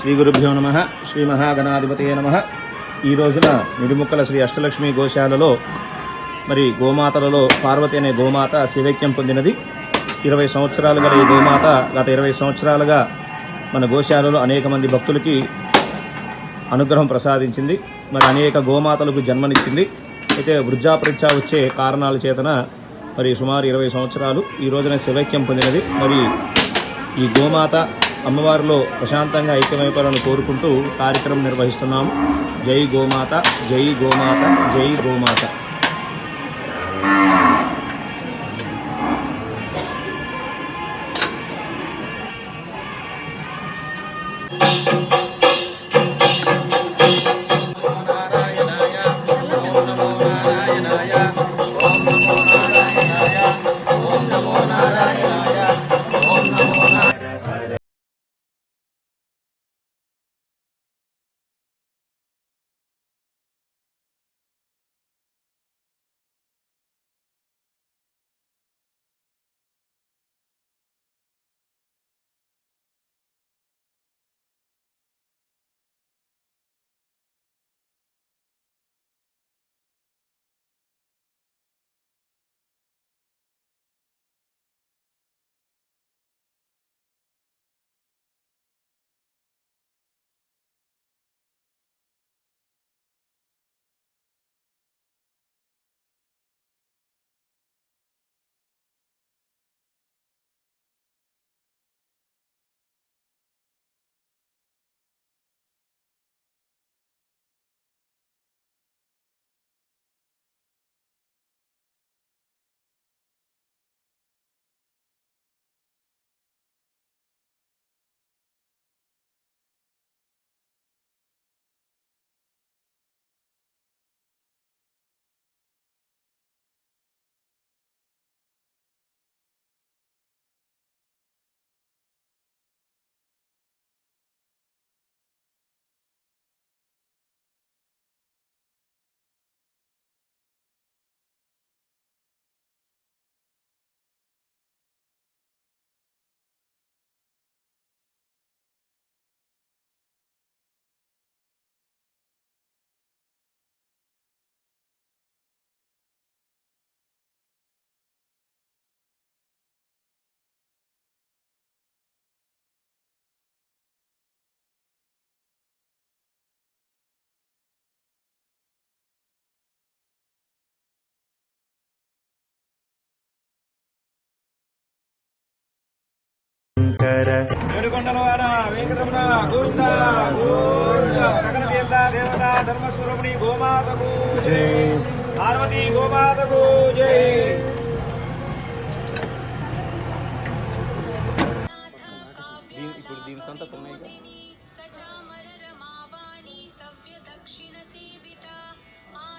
శ్రీ గురుభ్యో నమ శ్రీ మహాగణాధిపతయ నమ. ఈ రోజున నిడుముక్కల శ్రీ అష్టలక్ష్మి గోశాలలో మరి గోమాతలలో పార్వతి అనే గోమాత శివైక్యం పొందినది. ఇరవై సంవత్సరాలు గల ఈ గోమాత గత ఇరవై సంవత్సరాలుగా మన గోశాలలో అనేక మంది భక్తులకి అనుగ్రహం ప్రసాదించింది. మరి అనేక గోమాతలకు జన్మనిచ్చింది. అయితే వృద్ధాపరీక్ష వచ్చే కారణాల చేతన మరి సుమారు ఇరవై సంవత్సరాలు ఈ రోజున శివైక్యం పొందినది. మరి ఈ గోమాత అమ్మవారిలో ప్రశాంతంగా ఐక్యమైపోవాలని కోరుకుంటూ కార్యక్రమం నిర్వహిస్తున్నాము జై గోమాత జై గోమాత జై గోమాత. దేవత ధర్మస్వరూపిణి గోమాతకు జై పార్వతీ గోమాతకు జై ఇప్పుడు దీని సొంత సచామర రమావాణి సవ్య దక్షిణ సేవిత